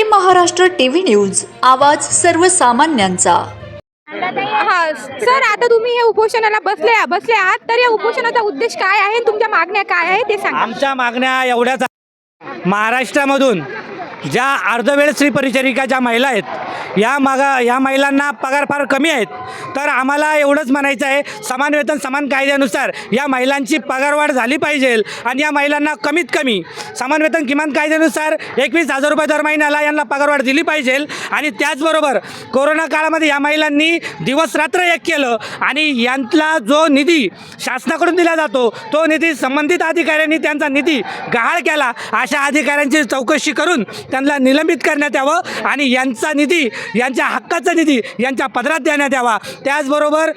Shri Maharashtra TV news आवाज सर्वसामान्यांचा हा सर आता तुम्ही हे उपोषणाला बसले बसले आहात तर या उपोषणाचा उद्देश काय आहे तुमच्या मागण्या काय आहे ते सांगा आमच्या मागण्या एवढ्याच. महाराष्ट्रामधून ज्या अर्धवेळ स्त्री परिचारिका ज्या महिला आहेत या मागा या महिलांना पगार फार कमी आहेत. तर आम्हाला एवढंच म्हणायचं आहे समान वेतन समान कायद्यानुसार या महिलांची पगारवाढ झाली पाहिजे आणि या महिलांना कमीत कमी समान वेतन किमान कायद्यानुसार एकवीस हजार रुपये दर महिन्याला यांना पगारवाढ दिली पाहिजे. आणि त्याचबरोबर कोरोना काळामध्ये या महिलांनी दिवस रात्र एक केलं आणि यांतला जो निधी शासनाकडून दिला जातो तो निधी संबंधित अधिकाऱ्यांनी त्यांचा निधी गहाळ केला. अशा अधिकाऱ्यांची चौकशी करून त्यांना निलंबित करण्यात यावं आणि यांचा निधी यांच्या हक्काचा निधी यांच्या पदरात देण्यात यावा. त्याचबरोबर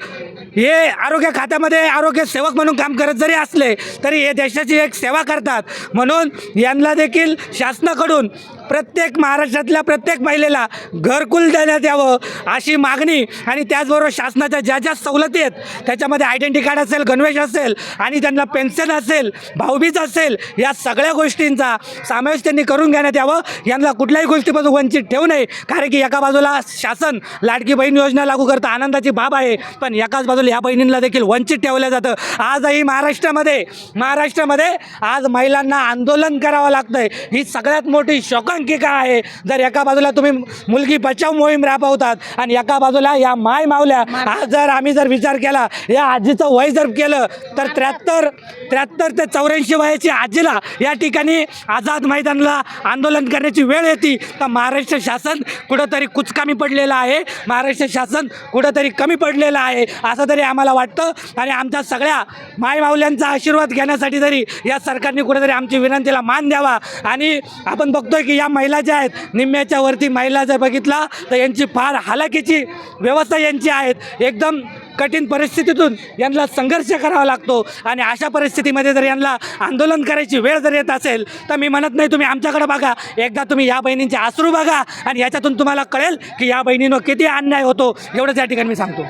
हे आरोग्य खात्यामध्ये आरोग्य सेवक म्हणून काम करत जरी असले तरी हे देशाची एक सेवा करतात. म्हणून यांना देखील शासनाकडून प्रत्येक महाराष्ट्रातल्या प्रत्येक महिलेला घरकुल देण्यात यावं अशी मागणी आणि त्याचबरोबर शासनाच्या ज्या ज्या सवलती आहेत त्याच्यामध्ये आयडेंटी कार्ड असेल गणवेश असेल आणि त्यांना पेन्शन असेल भाऊबीज असेल या सगळ्या गोष्टींचा समावेश त्यांनी करून घेण्यात यावं. यांना कुठल्याही गोष्टीपासून वंचित ठेवू नये कारण की एका बाजूला शासन लाडकी बहीण योजना लागू करतं आनंदाची बाब आहे पण एकाच बाजूला या बहिणींना देखील वंचित ठेवलं जातं. आजही महाराष्ट्रामध्ये महाराष्ट्रामध्ये आज महिलांना आंदोलन करावं लागतंय. ही सगळ्यात मोठी शोकांकिका आहे? जर एका बाजूला तुम्ही मुलगी बचाव मोहीम राबवतात आणि एका बाजूला या माय मावल्या आज जर आम्ही जर विचार केला या आजीचं वय जर केलं तर त्र्याहत्तर त्र्याहत्तर ते चौऱ्याऐंशी वयाची आजीला या ठिकाणी आझाद मैदानाला आंदोलन करण्याची वेळ येते. तर महाराष्ट्र शासन कुठंतरी कुचकामी पडलेलं आहे. महाराष्ट्र शासन कुठंतरी कमी पडलेलं आहे. असं तरी आम्हाला वाटतं. आणि आमच्या सगळ्या माय माऊल्यांचा आशीर्वाद घेण्यासाठी तरी या सरकारने कुठेतरी आमची विनंतीला मान द्यावा. आणि आपण बघतोय की या महिला ज्या आहेत निम्म्याच्या वरती महिला जर बघितला तर यांची फार हालाकीची व्यवस्था यांची आहेत. एकदम कठीण परिस्थितीतून यांना संघर्ष करावा लागतो आणि अशा परिस्थितीमध्ये जर यांना आंदोलन करायची वेळ जर येत असेल तर मी म्हणत नाही तुम्ही आमच्याकडे बघा. एकदा तुम्ही या बहिणींचे आसरू बघा आणि याच्यातून तुम्हाला कळेल की या बहिणीनं किती अन्याय होतो. एवढंच या ठिकाणी मी सांगतो.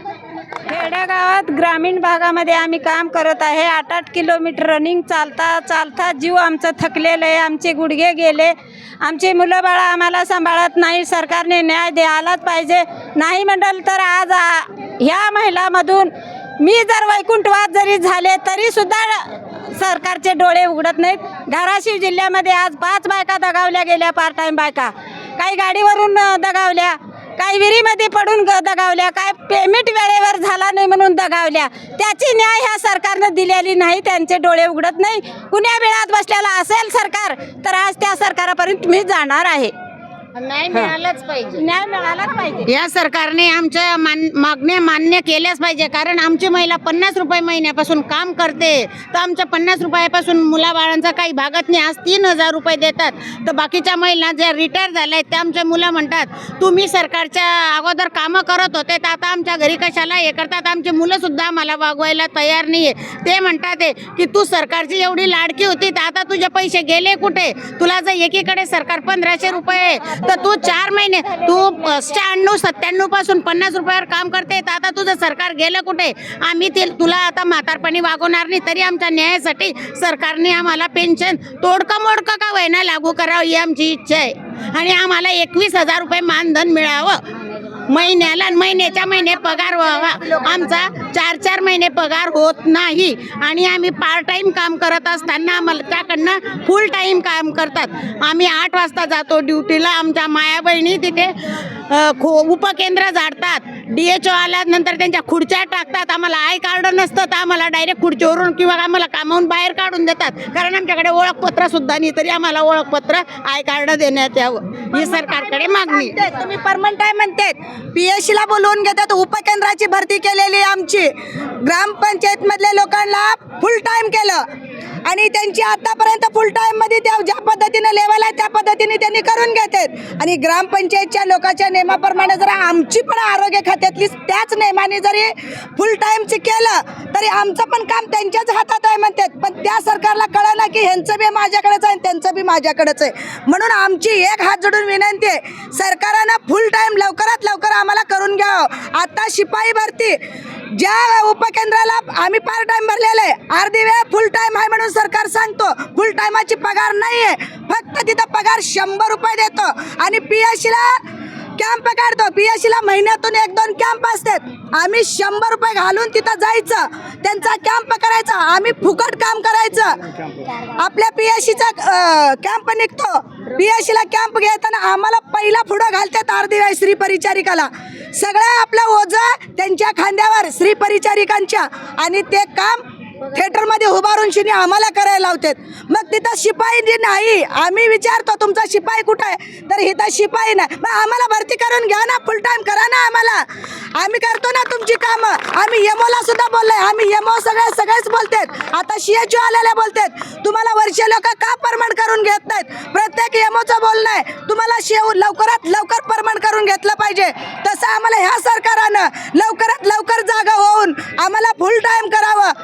खेडेगावात ग्रामीण भागामध्ये आम्ही काम करत आहे. आठ आठ किलोमीटर रनिंग चालता चालता जीव आमचं थकलेलं आहे. आमचे गुडघे गेले. आमची मुलं बाळा आम्हाला सांभाळत नाही. सरकारने न्याय द्यायलाच पाहिजे. नाही म्हणाल तर आज ह्या महिलामधून मी जर वैकुंठवाद जरी झाले तरी सुद्धा सरकारचे डोळे उघडत नाहीत. धाराशिव जिल्ह्यामध्ये आज पाच बायका दगावल्या गेल्या पार्ट टाईम बायका. काही गाडीवरून दगावल्या. काही विहिरीमध्ये पडून ग दगावल्या काय पेमेंट वेळेवर झाला नाही म्हणून दगावल्या. त्याची न्याय ह्या सरकारनं दिलेली नाही त्यांचे डोळे उघडत नाही. कुण्या वेळात बसलेला असेल सरकार तर आज त्या सरकारापर्यंत मी जाणार आहे. नाही मिळालंच पाहिजे. न्याय मिळालाच पाहिजे. या सरकारने आमच्या मान मागण्या मान्य केल्याच पाहिजे. कारण आमची महिला पन्नास रुपये महिन्यापासून काम करते. तर आमच्या पन्नास रुपयापासून मुलाबाळांचा काही भागत नाही. आज तीन हजार रुपये देतात. तर बाकीच्या महिला ज्या रिटायर झाल्या आहेत त्या आमच्या मुलं म्हणतात तुम्ही सरकारच्या अगोदर कामं करत होते तर आता आमच्या घरी कशाला हे करतात? आमची मुलंसुद्धा आम्हाला वागवायला तयार नाही आहे ते म्हणतात आहे की तू सरकारची एवढी लाडकी होती तर आता तुझे पैसे गेले कुठे? तुला जर एकीकडे सरकार पंधराशे रुपये तर तू चार महिने तू शहाण्णव सत्त्याण्णवपासून पन्नास रुपयावर काम करते तर आता तुझं सरकार गेलं कुठे? आम्ही ते तुला आता म्हातारपणी वागवणार नाही तरी आमच्या न्यायासाठी सरकारने आम्हाला पेन्शन तोडकं मोडकं का वयना लागू करावं ही आमची इच्छा आहे. आणि आम्हाला एकवीस हजार रुपये मानधन मिळावं. महिन्याला महिन्याच्या महिने पगार व्हावा. आमचा चार चार महिने पगार होत नाही. आणि आम्ही पार्ट टाईम काम करत असताना आम्हाला त्याकडनं फुल टाईम काम करतात. आम्ही आठ वाजता जातो ड्युटीला आमच्या माया बहिणी तिथे खो उपकेंद्र झाडतात. डी एच ओ आल्यानंतर त्यांच्या खुर्च्या टाकतात. आम्हाला आय कार्ड नसतं तर आम्हाला डायरेक्ट खुर्चीवरून किंवा आम्हाला कामावून बाहेर काढून देतात. कारण आमच्याकडे ओळखपत्र सुद्धा नाही तरी आम्हाला ओळखपत्र आय कार्ड देण्यात यावं. ही सरकारकडे मागणी. म्हणते, तुम्ही परमनंट आहे म्हणतात पी एस ला बोलवून घेतात उपकेंद्राची भरती केलेली आमची. ग्रामपंचायत मधल्या लोकांना फुल टाइम केलं. आणि त्यांची आतापर्यंत फुल टाइममध्ये त्या ज्या पद्धतीने लेवल आहे त्या पद्धतीने त्यांनी करून घेतात. आणि ग्रामपंचायतच्या लोकांच्या नियमाप्रमाणे जर आमची पण आरोग्य खात्यातली त्याच नियमाने जरी फुल टाइमची केलं तरी आमचं पण काम त्यांच्याच हातात आहे म्हणतात. पण त्या सरकारला कळलं की ह्यांचं बी माझ्याकडेच आहे आणि त्यांचं बी माझ्याकडेच आहे. म्हणून आमची एक हात जोडून विनंती आहे सरकारनं फुल टाइम लवकरात लवकर आम्हाला करून घ्यावं. आता शिपाई भरती. ज्या उपकेंद्राला आम्ही पार्ट टाइम भरलेलं आहे अर्धी वेळ फुल टाइम आहे म्हणून सरकार सांगतो फुल टायमाची पगार नाही आहे फक्त तिथं पगार शंभर रुपये देतो. आणि पी एस सीला कॅम्प काढतो. पी एस सीला महिन्यातून एक दोन कॅम्प असतात. आम्ही शंभर रुपये घालून तिथं जायचं. त्यांचा कॅम्प करायचा. आम्ही फुकट काम करायचं. आपल्या पी एस सीचा कॅम्प निघतो. पी एस सीला कॅम्प घेताना आम्हाला पहिला पुढं घालतात अर्धी वेळ स्त्री परिचारिकाला. सगळं आपलं ओझं त्यांच्या खांद्यावर श्री परिचारिकांच्या. आणि ते काम थिएटरमध्ये उभारून शिनी आम्हाला करायला लावतात. मग तिथं शिपाई जी नाही आम्ही विचारतो तुमचा शिपाई कुठं आहे? तर इथं शिपाई नाही. मग आम्हाला भरती करून घ्या ना फुल टाईम करा ना आम्हाला. आम्ही करतो ना तुमची कामं. आम्ही यमोला सुद्धा बोललोय. आम्ही यमो सगळे सगळेच बोलतात. आता सी एच आलेले बोलतात. तुम्हाला वर्ष लोक का परमनंट करून घेत नाहीत? प्रत्येक यमोचं बोलणं आहे. तुम्हाला शेव लवकरात लवकर परमनंट करून घेतलं पाहिजे तसं आम्हाला ह्या सरकारानं लवकरात लवकर जागा होऊन आम्हाला फुल टाइम करावं